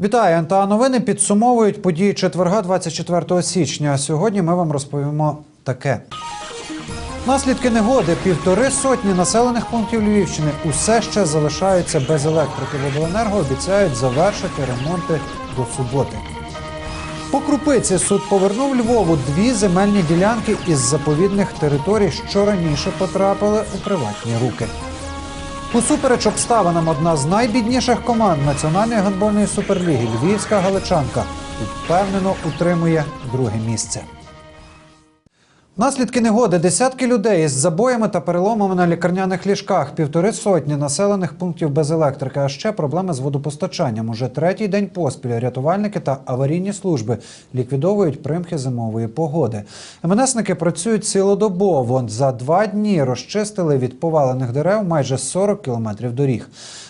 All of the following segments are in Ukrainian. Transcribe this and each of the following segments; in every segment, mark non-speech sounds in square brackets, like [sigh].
Вітаю, НТА новини підсумовують події четверга 24 січня. Сьогодні ми вам розповімо таке. Наслідки негоди півтори сотні населених пунктів Львівщини усе ще залишаються без електрики. В обленерго обіцяють завершити ремонти до суботи. По крупиці суд повернув Львову дві земельні ділянки із заповідних територій, що раніше потрапили у приватні руки. Усупереч обставинам одна з найбідніших команд Національної гандбольної суперліги Львівська Галичанка впевнено утримує друге місце. Наслідки негоди десятки людей із забоями та переломами на лікарняних ліжках, півтори сотні населених пунктів без електрики, а ще проблеми з водопостачанням. Уже третій день поспіль рятувальники та аварійні служби ліквідовують примхи зимової погоди. МНСники працюють цілодобово. За два дні розчистили від повалених дерев майже 40 кілометрів доріг.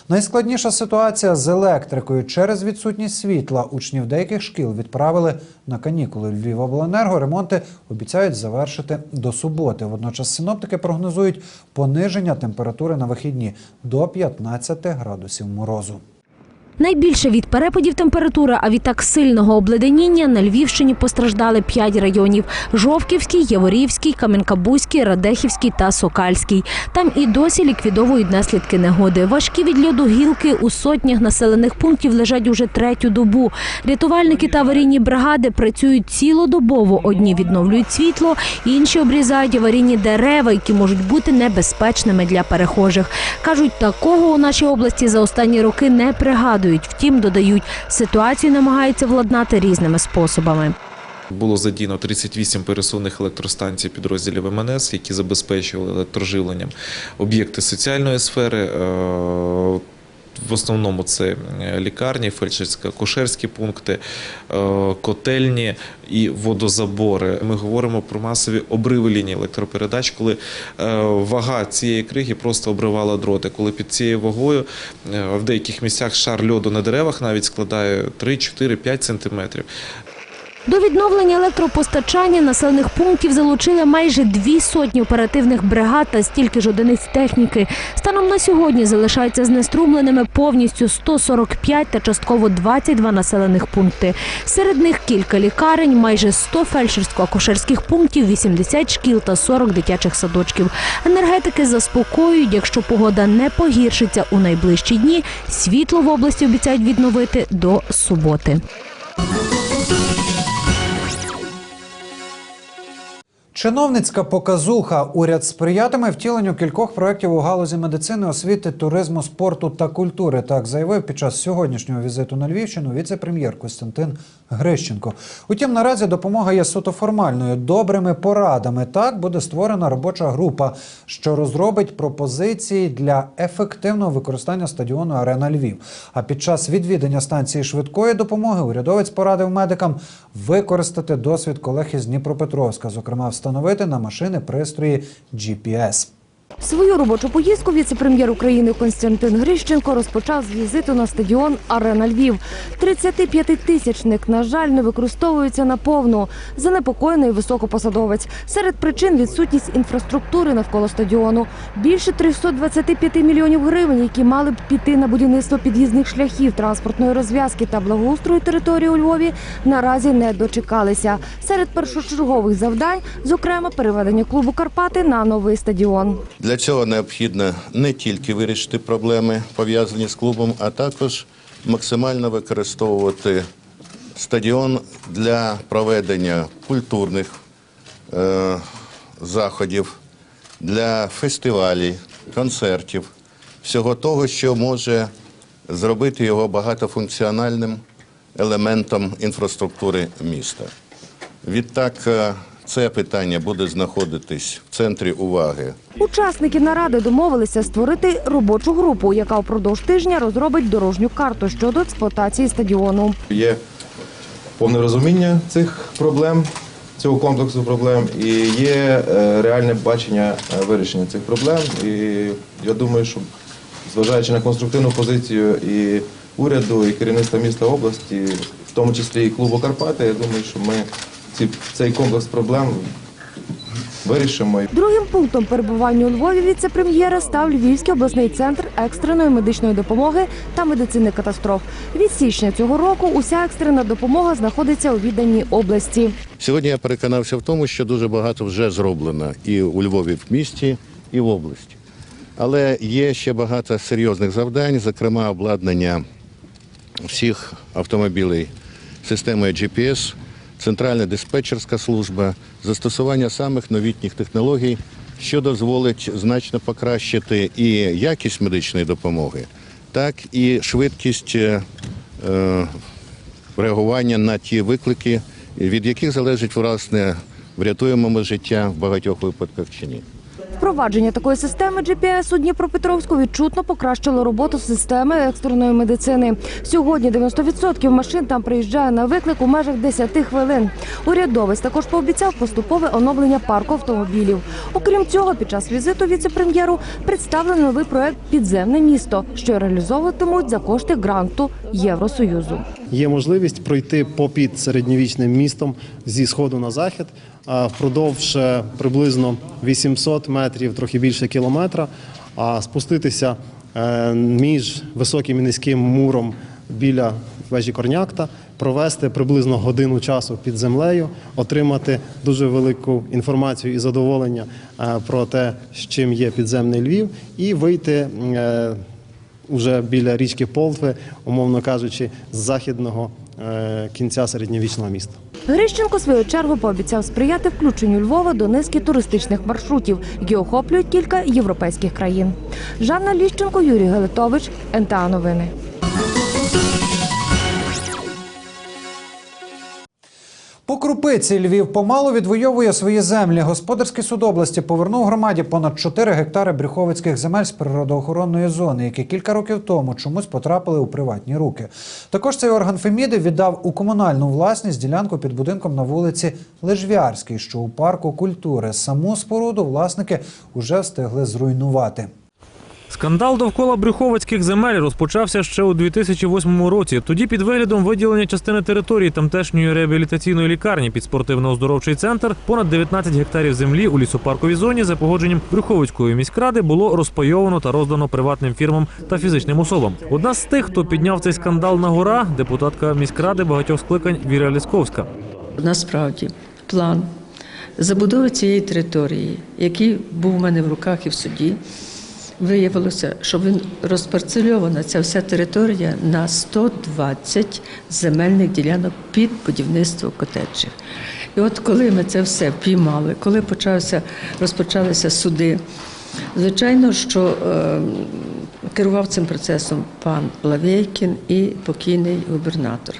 Найскладніша ситуація з електрикою через відсутність світла. Учнів деяких шкіл відправили на канікули. Львівобленерго ремонти обіцяють завершити до суботи. Водночас синоптики прогнозують пониження температури на вихідні до 15 градусів морозу. Найбільше від перепадів температури, а відтак сильного обледеніння на Львівщині постраждали п'ять районів: Жовківський, Яворівський, Кам'янка-Бузький, Радехівський та Сокальський. Там і досі ліквідовують наслідки негоди. Важкі від льоду гілки у сотнях населених пунктів лежать уже третю добу. Рятувальники та аварійні бригади працюють цілодобово. Одні відновлюють світло, інші обрізають аварійні дерева, які можуть бути небезпечними для перехожих. кажуть, такого у нашій області за останні роки не пригадують. Втім, додають, ситуацію намагаються владнати різними способами. Було задіяно 38 пересувних електростанцій підрозділів МНС, які забезпечували електроживленням об'єкти соціальної сфери. В основному це е, лікарні, фельдшерсько-кошерські пункти, е, котельні і водозабори. Ми говоримо про масові обриви лінії електропередач, коли е, вага цієї криги просто обривала дроти. Коли під цією вагою в деяких місцях шар льоду на деревах навіть складає 3, 4, 5 сантиметрів. До відновлення електропостачання населених пунктів залучили майже дві сотні оперативних бригад та стільки ж одиниць техніки. Станом на сьогодні залишаються знеструмленими повністю 145 та частково 22 населених пункти. Серед них кілька лікарень, майже 100 фельдшерсько-акушерських пунктів, 80 шкіл та 40 дитячих садочків. Енергетики заспокоюють, якщо погода не погіршиться у найближчі дні, світло в області обіцяють відновити до суботи. Чиновницька показуха. Уряд сприятиме втіленню кількох проєктів у галузі медицини, освіти, туризму, спорту та культури. Так заявив під час сьогоднішнього візиту на Львівщину віце-прем'єр Костянтин Грищенко. Утім, наразі допомога є суто формальною, добрими порадами. Так буде створена робоча група, що розробить пропозиції для ефективного використання стадіону Арена Львів. А під час відвідання станції швидкої допомоги урядовець порадив медикам використати досвід колег із Дніпропетровська, зокрема, встановити на машини пристрої GPS. Свою робочу поїздку віце-прем'єр України Константин Грищенко розпочав з візиту на стадіон Арена Львів. 35-тисячник, на жаль, не використовується наповну. Занепокоєний високопосадовець. Серед причин відсутність інфраструктури навколо стадіону. Більше 325 мільйонів гривень, які мали б піти на будівництво під'їзних шляхів, транспортної розв'язки та благоустрою території у Львові, наразі не дочекалися. Серед першочергових завдань, зокрема, переведення клубу Карпати на новий стадіон. Для цього необхідно не тільки вирішити проблеми, пов'язані з клубом, а також максимально використовувати стадіон для проведення культурних е, заходів, для фестивалів, концертів, всього того, що може зробити його багатофункціональним елементом інфраструктури міста. Відтак, е, це питання буде знаходитись в центрі уваги Учасники наради домовилися створити робочу групу, яка впродовж тижня розробить дорожню карту щодо експлуатації стадіону. Є повне розуміння цих проблем, цього комплексу проблем, і є е, реальне бачення е, вирішення цих проблем. І я думаю, що зважаючи на конструктивну позицію і уряду, і керівництва міста області, в тому числі і клубу Карпати, я думаю, що ми ці, цей комплекс проблем вирішимо. Другим пунктом перебування у Львові віце-прем'єра став Львівський обласний центр екстреної медичної допомоги та медицини катастроф. Від січня цього року уся екстрена допомога знаходиться у відданій області. Сьогодні я переконався в тому, що дуже багато вже зроблено і у Львові в місті, і в області. Але є ще багато серйозних завдань, зокрема обладнання всіх автомобілів системою GPS, центральна диспетчерська служба, застосування самих новітніх технологій, що дозволить значно покращити і якість медичної допомоги, так і швидкість е, е, реагування на ті виклики, від яких залежить власне, врятуємо ми життя в багатьох випадках чи ні. Впровадження такої системи GPS у Дніпропетровську відчутно покращило роботу системи екстреної медицини. Сьогодні 90% машин там приїжджає на виклик у межах 10 хвилин. Урядовець також пообіцяв поступове оновлення парку автомобілів. Окрім цього, під час візиту віце-прем'єру представлений новий проект Підземне місто, що реалізовуватимуть за кошти гранту Євросоюзу. Є можливість пройти попід середньовічним містом зі сходу на захід впродовж е, приблизно 800 метрів, трохи більше кілометра, а спуститися е, між високим і низьким муром біля вежі Корнякта, провести приблизно годину часу під землею, отримати дуже велику інформацію і задоволення е, про те, з чим є підземний Львів, і вийти. уже біля річки Полтви, умовно кажучи, з західного кінця середньовічного міста. Грищенко свою чергу пообіцяв сприяти включенню Львова до низки туристичних маршрутів, які охоплюють кілька європейських країн. Жанна Ліщенко, Юрій Галитович, НТА Новини. По крупиці Львів помалу відвоює свої землі. Господарський суд області повернув громаді понад 4 гектари брюховицьких земель з природоохоронної зони, які кілька років тому чомусь потрапили у приватні руки. Також цей орган Феміди віддав у комунальну власність ділянку під будинком на вулиці Лежвярській, що у парку культури. Саму споруду власники вже встигли зруйнувати. Скандал довкола брюховицьких земель розпочався ще у 2008 році. Тоді під виглядом виділення частини території тамтешньої реабілітаційної лікарні під спортивно-оздоровчий центр понад 19 гектарів землі у лісопарковій зоні за погодженням Брюховицької міськради було розпайовано та роздано приватним фірмам та фізичним особам. Одна з тих, хто підняв цей скандал на гора, депутатка міськради багатьох скликань Віра Лісковська. Насправді, план забудови цієї території, який був у мене в руках і в суді, виявилося, що він розпарцельована ця вся територія на 120 земельних ділянок під будівництво котеджів. І от коли ми це все піймали, коли почався, розпочалися суди, звичайно, що е, керував цим процесом пан Лавєйкін і покійний губернатор.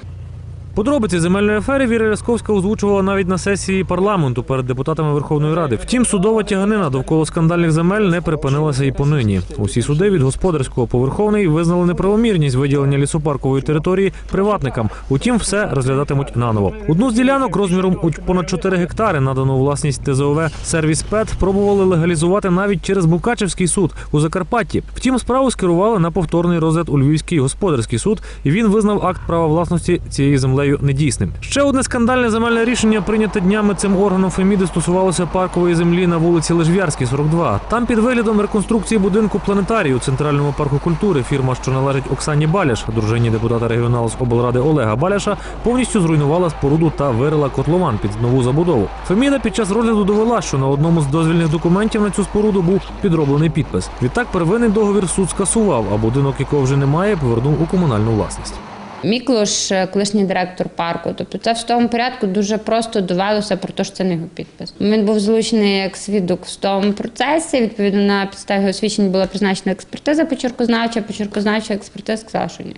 Подробиці земельної афери Віра Лясковська озвучувала навіть на сесії парламенту перед депутатами Верховної Ради. Втім, судова тяганина довкола скандальних земель не припинилася і понині. Усі суди від господарського по Верховний визнали неправомірність виділення лісопаркової території приватникам. Утім, все розглядатимуть наново. Одну з ділянок розміром у понад 4 гектари, надану власність ТЗОВ сервіс ПЕТ, пробували легалізувати навіть через Мукачевський суд у Закарпатті. Втім, справу скерували на повторний розгляд у Львівський господарський суд, і він визнав акт права власності цієї землею недійсним. Ще одне скандальне земельне рішення, прийняте днями цим органом Феміди, стосувалося паркової землі на вулиці Лежвярській, 42. Там під виглядом реконструкції будинку планетарію у центральному парку культури фірма, що належить Оксані Баляш, дружині депутата регіоналу з облради Олега Баляша, повністю зруйнувала споруду та вирила котлован під нову забудову. Феміда під час розгляду довела, що на одному з дозвільних документів на цю споруду був підроблений підпис. Відтак первинний договір суд скасував, а будинок, якого вже немає, повернув у комунальну власність. Міклош, е, колишній директор парку. Тобто це в тому порядку дуже просто довелося про те, що це не його підпис. Він був залучений як свідок в тому процесі. Відповідно, на підставі освідчень була призначена експертиза почеркознавча. Почеркознавча експертиза сказала, що ні.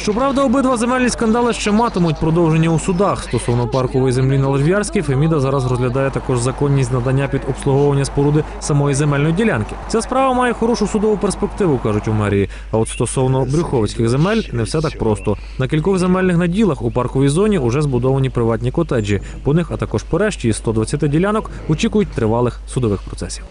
Щоправда, обидва земельні скандали ще матимуть продовження у судах. Стосовно паркової землі на Лежвярській, Феміда зараз розглядає також законність надання під обслуговування споруди самої земельної ділянки. Ця справа має хорошу судову перспективу, кажуть у мерії. А от стосовно брюховицьких земель не все так просто. На кількох земельних наділах у парковій зоні уже збудовані приватні котеджі. По них, а також по решті із 120 ділянок очікують тривалих судових процесів.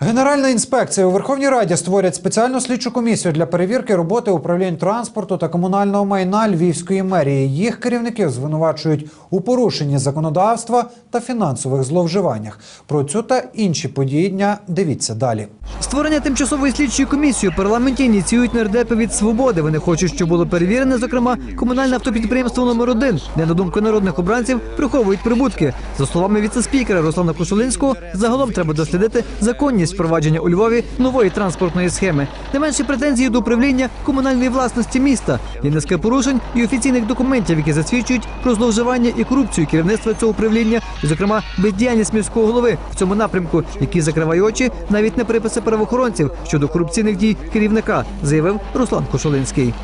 Генеральна інспекція у Верховній Раді створять спеціальну слідчу комісію для перевірки роботи управлінь транспорту та комунального майна Львівської мерії. Їх керівників звинувачують у порушенні законодавства та фінансових зловживаннях. Про цю та інші події дня дивіться далі. Створення тимчасової слідчої комісії у парламенті ініціюють нардепи від свободи. Вони хочуть, щоб було перевірене, зокрема, комунальне автопідприємство номер 1 де на думку народних обранців приховують прибутки. За словами віце-спікера Руслана Кошулинського, загалом треба дослідити законність впровадження у Львові нової транспортної схеми. Не менше претензії до управління комунальної власності міста. Є низка порушень і офіційних документів, які засвідчують про зловживання і корупцію керівництва цього управління, і, зокрема, бездіяльність міського голови в цьому напрямку, який закриває очі навіть на приписи правоохоронців щодо корупційних дій керівника, заявив Руслан Кошулинський.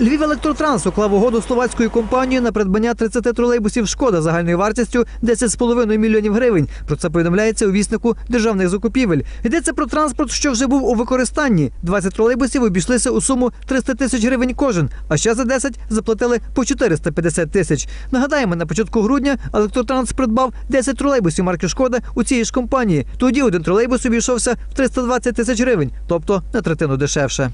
Львів Електротранс уклав угоду з словацькою компанією на придбання 30 тролейбусів Шкода загальною вартістю 10,5 мільйонів гривень. Про це повідомляється у віснику державних закупівель. Йдеться про транспорт, що вже був у використанні. 20 тролейбусів обійшлися у суму 300 тисяч гривень кожен, а ще за 10 заплатили по 450 тисяч. Нагадаємо, на початку грудня електротранс придбав 10 тролейбусів марки Шкода у цій ж компанії. Тоді один тролейбус обійшовся в 320 тисяч гривень, тобто на третину дешевше.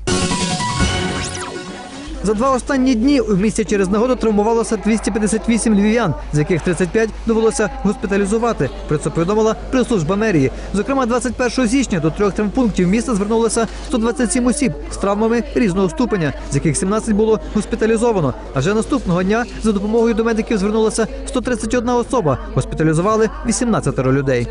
За два останні дні у місті через нагоду травмувалося 258 львів'ян, з яких 35 довелося госпіталізувати. Про це повідомила прес-служба мерії. Зокрема, 21 січня до трьох травмпунктів міста звернулося 127 осіб з травмами різного ступеня, з яких 17 було госпіталізовано. А вже наступного дня за допомогою до медиків звернулася 131 особа. Госпіталізували 18 людей.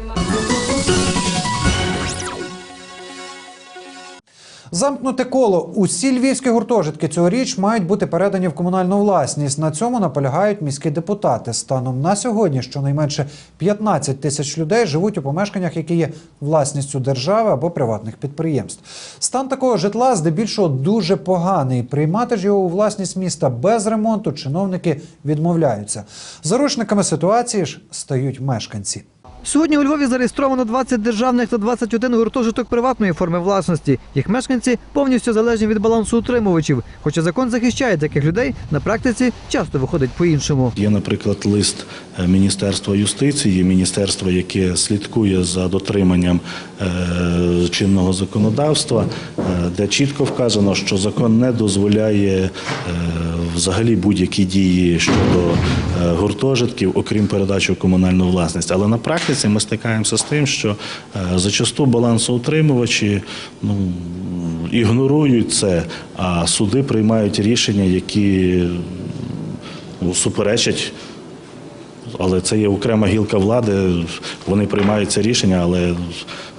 Замкнуте коло. Усі львівські гуртожитки цьогоріч мають бути передані в комунальну власність. На цьому наполягають міські депутати. Станом на сьогодні щонайменше 15 тисяч людей живуть у помешканнях, які є власністю держави або приватних підприємств. Стан такого житла здебільшого дуже поганий. Приймати ж його у власність міста без ремонту чиновники відмовляються. Заручниками ситуації ж стають мешканці. Сьогодні у Львові зареєстровано 20 державних та 21 гуртожиток приватної форми власності. Їх мешканці повністю залежні від балансу утримувачів. Хоча закон захищає таких людей, на практиці часто виходить по-іншому. Є, наприклад, лист Міністерства юстиції, міністерства, яке слідкує за дотриманням е, чинного законодавства, е, де чітко вказано, що закон не дозволяє е, взагалі будь-які дії щодо гуртожитків, окрім передачі в комунальну власність. Але на практиці ми стикаємося з тим, що зачасту балансоутримувачі ну, ігнорують це, а суди приймають рішення, які ну, суперечать. Але це є окрема гілка влади, вони приймають це рішення, але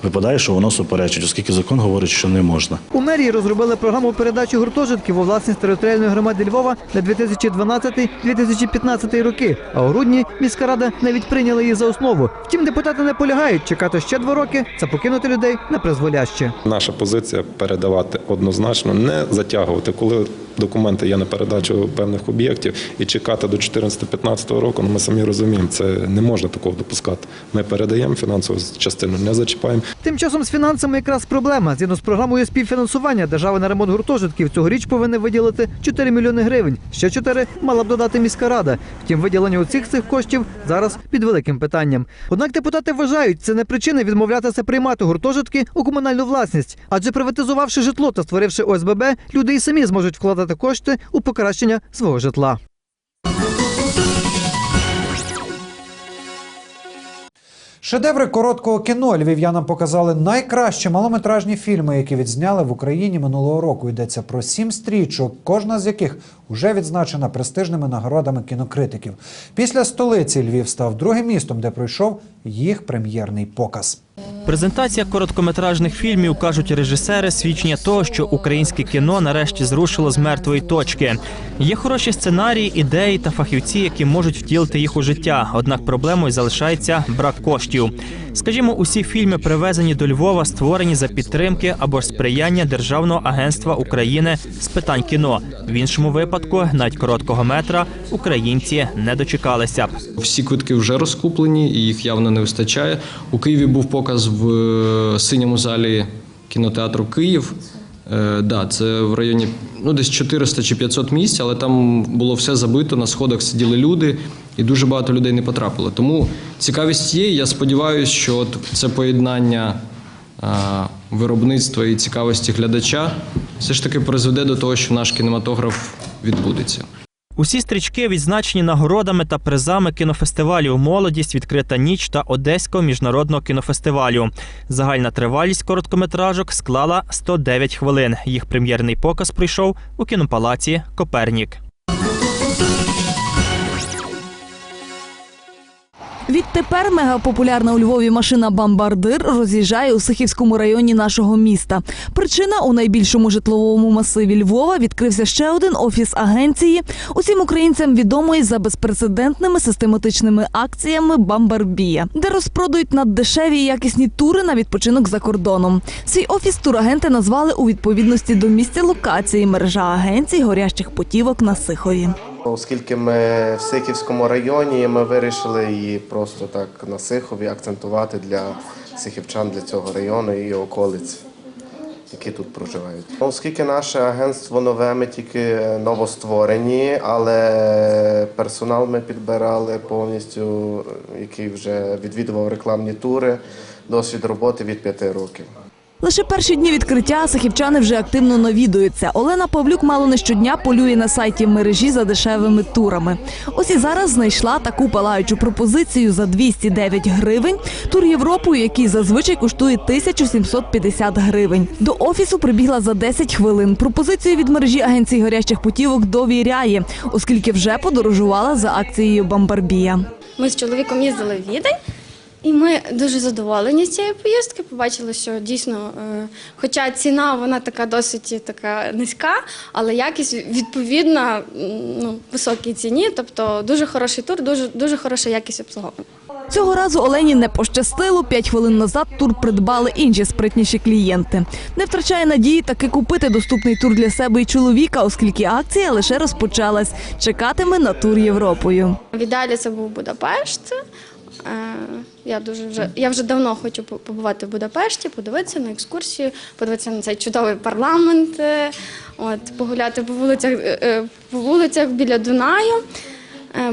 випадає, що воно суперечить, оскільки закон говорить, що не можна. У мерії розробили програму передачі гуртожитків у власність територіальної громади Львова на 2012-2015 роки. А у грудні міська рада навіть прийняла її за основу. Втім, депутати не полягають. Чекати ще два роки це покинути людей на призволяще. Наша позиція передавати однозначно, не затягувати, коли документи є на передачу певних об'єктів і чекати до 2014-2015 року. Ну ми самі розуміємо, це не можна такого допускати. Ми передаємо фінансову частину, не зачіпаємо. Тим часом з фінансами якраз проблема. Згідно з програмою співфінансування держава на ремонт гуртожитків цьогоріч повинна виділити 4 мільйони гривень. Ще 4 мала б додати міська рада. Втім, виділення у цих цих коштів зараз під великим питанням. Однак депутати вважають, це не причина відмовлятися приймати гуртожитки у комунальну власність. Адже приватизувавши житло та створивши ОСББ, люди і самі зможуть вкладати кошти у покращення свого житла. Шедеври короткого кіно львів'янам показали найкращі малометражні фільми, які відзняли в Україні минулого року. Йдеться про сім стрічок, кожна з яких уже відзначена престижними нагородами кінокритиків. Після столиці Львів став другим містом, де пройшов їх прем'єрний показ. Презентація короткометражних фільмів, кажуть режисери, свідчення того, що українське кіно нарешті зрушило з мертвої точки. Є хороші сценарії, ідеї та фахівці, які можуть втілити їх у життя. Однак проблемою залишається брак коштів. Скажімо, усі фільми, привезені до Львова, створені за підтримки або ж сприяння Державного агентства України з питань кіно. В іншому випадку, навіть короткого метра, українці не дочекалися. Всі квитки вже розкуплені, і їх явно не вистачає. У Києві був показ в е, синьому залі кінотеатру Київ. Е, да, це в районі ну, десь 400 чи 500 місць, але там було все забито, на сходах сиділи люди. І дуже багато людей не потрапило. Тому цікавість є. Я сподіваюся, що от це поєднання виробництва і цікавості глядача все ж таки призведе до того, що наш кінематограф відбудеться. Усі стрічки відзначені нагородами та призами кінофестивалів Молодість, відкрита ніч та Одеського міжнародного кінофестивалю. Загальна тривалість короткометражок склала 109 хвилин. Їх прем'єрний показ пройшов у кінопалаці Копернік. Відтепер мегапопулярна у Львові машина Бамбардир роз'їжджає у Сихівському районі нашого міста. Причина у найбільшому житловому масиві Львова відкрився ще один офіс агенції. Усім українцям відомої за безпрецедентними систематичними акціями Бамбарбія, де розпродають наддешеві і якісні тури на відпочинок за кордоном. Свій офіс турагенти назвали у відповідності до місця локації мережа агенцій горящих путівок на Сихові. Оскільки ми в Сихівському районі, ми вирішили її просто так на Сихові акцентувати для сихівчан для цього району і околиць, які тут проживають. Оскільки наше агентство нове, ми тільки новостворені, але персонал ми підбирали повністю, який вже відвідував рекламні тури, досвід роботи від п'яти років. Лише перші дні відкриття сахівчани вже активно навідуються. Олена Павлюк мало не щодня полює на сайті мережі за дешевими турами. Ось і зараз знайшла таку палаючу пропозицію за 209 гривень. Тур Європою, який зазвичай коштує 1750 гривень. До офісу прибігла за 10 хвилин. Пропозицію від мережі агенцій горящих путівок довіряє, оскільки вже подорожувала за акцією Бамбарбія. Ми з чоловіком їздили в Відень, і ми дуже задоволені з цієї поїздки. Побачили, що дійсно, е, хоча ціна вона така досить така низька, але якість відповідна ну, високій ціні. Тобто дуже хороший тур, дуже дуже хороша якість обслуговування. Цього разу Олені не пощастило. П'ять хвилин назад тур придбали інші спритніші клієнти. Не втрачає надії таки купити доступний тур для себе і чоловіка, оскільки акція лише розпочалась. Чекатиме на тур Європою. В ідеалі це був Будапешт. Е, Я дуже вже я вже давно хочу побувати в Будапешті, подивитися на екскурсію, подивитися на цей чудовий парламент, е, от погуляти по вулицях е, по вулицях біля Дунаю.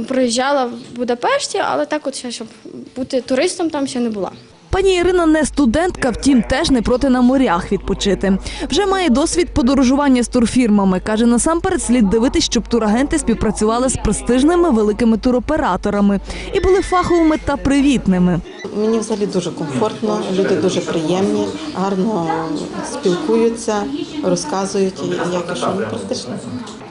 Проїжджала в Будапешті, але так, от ще щоб бути туристом, там ще не була. Пані Ірина не студентка, втім, теж не проти на морях відпочити. Вже має досвід подорожування з турфірмами. Каже, насамперед слід дивитись, щоб турагенти співпрацювали з престижними великими туроператорами і були фаховими та привітними. Мені взагалі дуже комфортно, люди дуже приємні, гарно спілкуються, розказують, як і що ну, практично.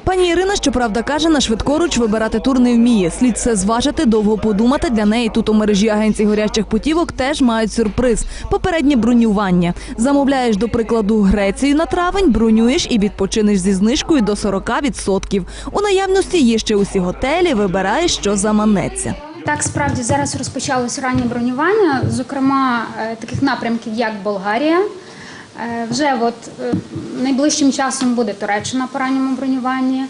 Пані Ірина, щоправда, каже, на швидкоруч вибирати тур не вміє. Слід все зважити, довго подумати. Для неї тут у мережі агенцій горячих путівок теж мають сюрприз попереднє бронювання. Замовляєш, до прикладу, Грецію на травень, бронюєш і відпочинеш зі знижкою до 40%. У наявності є ще усі готелі. Вибираєш, що заманеться. Так, справді зараз розпочалось раннє бронювання, зокрема е, таких напрямків, як Болгарія. Е, Вже от е, найближчим часом буде Туреччина по ранньому бронюванні,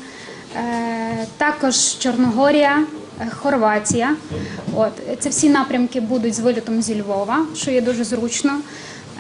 також Чорногорія, Хорватія. От це всі напрямки будуть з вилітом зі Львова, що є дуже зручно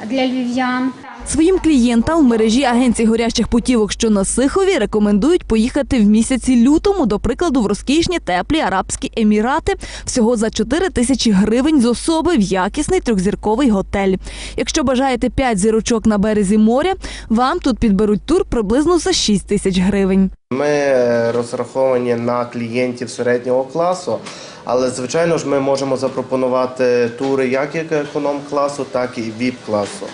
для львів'ян. Своїм клієнтам в мережі агенцій горячих путівок, що на Сихові, рекомендують поїхати в місяці лютому, до прикладу, в розкішні теплі Арабські Емірати, всього за 4 тисячі гривень з особи в якісний трьохзірковий готель. Якщо бажаєте 5 зірочок на березі моря, вам тут підберуть тур приблизно за 6 тисяч гривень. Ми е, розраховані на клієнтів середнього класу, але звичайно ж ми можемо запропонувати тури як як економ-класу, так і віп-класу.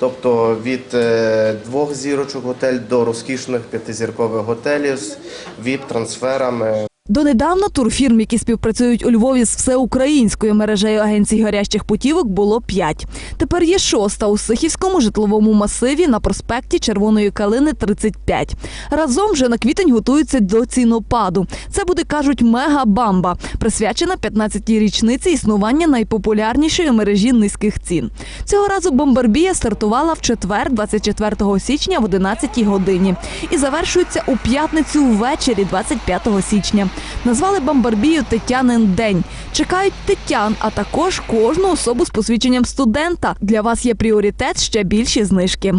Тобто від е, двох зірочок готель до розкішних п'ятизіркових готелів з віп-трансферами. Донедавна турфірм, які співпрацюють у Львові з всеукраїнською мережею агенцій гарячих путівок, було п'ять. Тепер є шоста у Сихівському житловому масиві на проспекті Червоної Калини 35. Разом вже на квітень готуються до цінопаду. Це буде, кажуть, мега-бамба, присвячена 15-й річниці існування найпопулярнішої мережі низьких цін. Цього разу бомбарбія стартувала в четвер, 24 січня в 11 годині і завершується у п'ятницю ввечері, 25 січня. Назвали бомбарбію Тетянин день. Чекають тетян, а також кожну особу з посвідченням студента. Для вас є пріоритет ще більші знижки.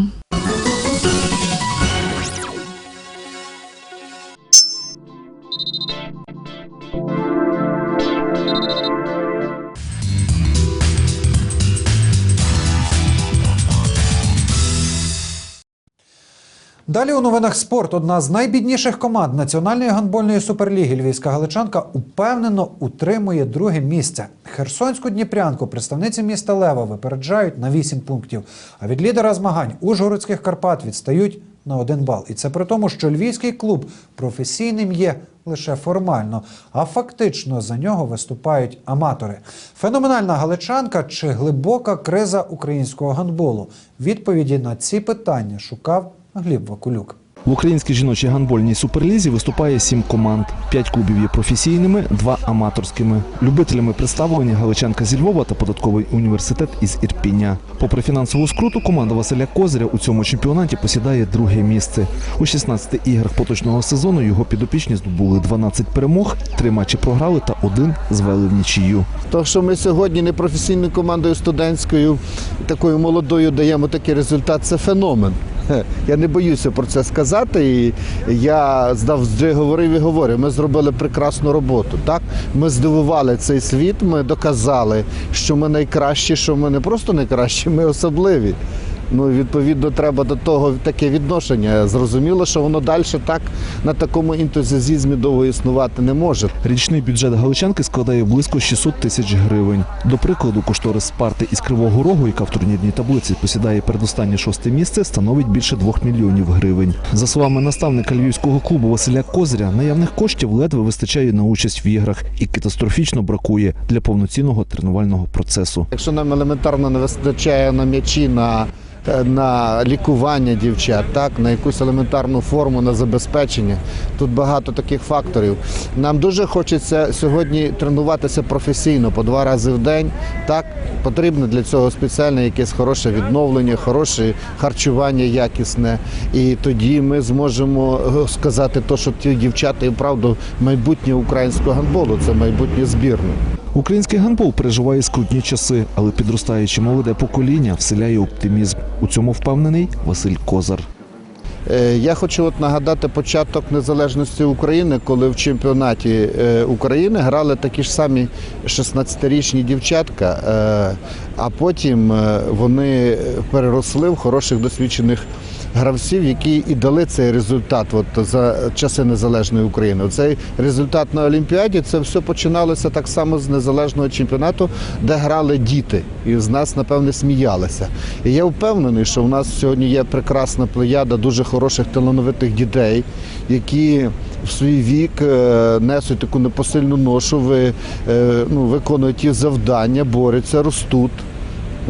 Далі у новинах спорт. Одна з найбідніших команд Національної гандбольної суперліги Львівська Галичанка упевнено утримує друге місце. Херсонську Дніпрянку представниці міста Лева випереджають на 8 пунктів. А від лідера змагань Ужгородських Карпат відстають на один бал. І це при тому, що львівський клуб професійним є лише формально, а фактично за нього виступають аматори. Феноменальна галичанка чи глибока криза українського гандболу? Відповіді на ці питання шукав Гліб Вакулюк. В українській жіночій гандбольній суперлізі виступає сім команд. П'ять клубів є професійними, два аматорськими. Любителями представлені Галичанка зі Львова та податковий університет із Ірпіня. Попри фінансову скруту, команда Василя Козиря у цьому чемпіонаті посідає друге місце. У 16 іграх поточного сезону його підопічні здобули 12 перемог, три матчі програли та один звели в нічию. То, що ми сьогодні не професійною командою студентською, такою молодою даємо такий результат, це феномен. [laughs] Я не боюся про це сказати. І я завжди говорив і говорю, ми зробили прекрасну роботу. Так? Ми здивували цей світ, ми доказали, що ми найкращі, що ми не просто найкращі, ми особливі. Ну, відповідно, треба до того таке відношення. Зрозуміло, що воно далі так на такому ентузіазмі довго існувати не може. Річний бюджет Галичанки складає близько 600 тисяч гривень. До прикладу, кошторис Спарти із Кривого Рогу, яка в турнірній таблиці посідає передостаннє шосте місце, становить більше 2 мільйонів гривень. За словами наставника львівського клубу Василя Козиря, наявних коштів ледве вистачає на участь в іграх і катастрофічно бракує для повноцінного тренувального процесу. Якщо нам елементарно не вистачає на м'ячі, на, на лікування дівчат, так, на якусь елементарну форму, на забезпечення, тут багато таких факторів. Нам дуже хочеться сьогодні тренуватися професійно по два рази в день. Так, потрібно для цього спеціальне якесь хороше відновлення, хороше харчування якісне. І тоді ми зможемо е, сказати, то, що ті дівчата і вправду майбутнє українського гандболу, це майбутнє збірної. Український гандбол переживає скрутні часи, але підростаюче молоде покоління вселяє оптимізм. У цьому впевнений Василь Козар. Е, Я хочу от нагадати початок незалежності України, коли в чемпіонаті е, України грали такі ж самі 16-річні дівчатка, е, а потім вони переросли в хороших досвідчених гравців, які і дали цей результат от, за часи незалежної України. Цей результат на Олімпіаді це все починалося так само з незалежного чемпіонату, де грали діти, і з нас, напевне, сміялися. І я впевнений, що в нас сьогодні є прекрасна плеяда дуже хороших талановитих дітей, які в свій вік е, несуть таку непосильну ношу, ви, е, ну, виконують ті завдання, борються, ростуть.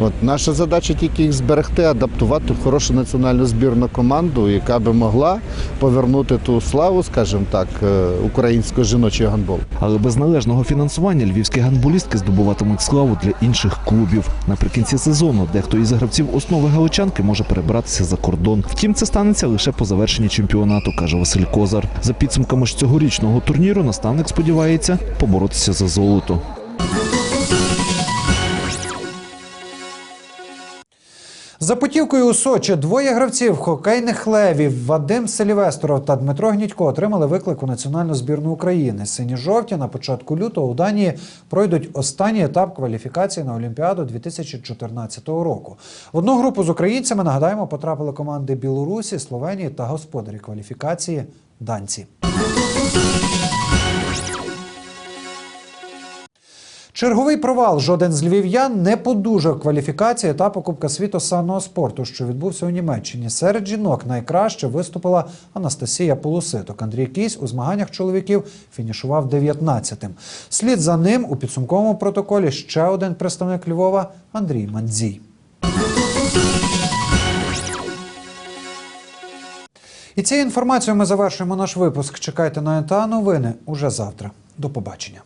От наша задача тільки їх зберегти, адаптувати в хорошу національну збірну команду, яка би могла повернути ту славу, скажімо так, е, українського жіночого гандболу. Але без належного фінансування львівські гандболістки здобуватимуть славу для інших клубів. Наприкінці сезону дехто із гравців основи галичанки може перебратися за кордон. Втім, це станеться лише по завершенні чемпіонату, каже Василь Козар. За підсумками ж цьогорічного турніру наставник сподівається поборотися за золото. За путівкою у Сочі двоє гравців хокейних левів Вадим Селівесторов та Дмитро Гнідько отримали виклик у національну збірну України. Сині-жовті на початку лютого у Данії пройдуть останній етап кваліфікації на Олімпіаду 2014 року. В одну групу з українцями нагадаємо потрапили команди Білорусі, Словенії та господарі кваліфікації данці. Черговий провал. Жоден з львів'ян не подужав кваліфікації етапу Кубка світу санного спорту, що відбувся у Німеччині. Серед жінок найкраще виступила Анастасія Полуситок. Андрій Кісь у змаганнях чоловіків фінішував 19-тим. Слід за ним у підсумковому протоколі ще один представник Львова Андрій Мандзій. І цією інформацією ми завершуємо наш випуск. Чекайте на НТА новини уже завтра. До побачення.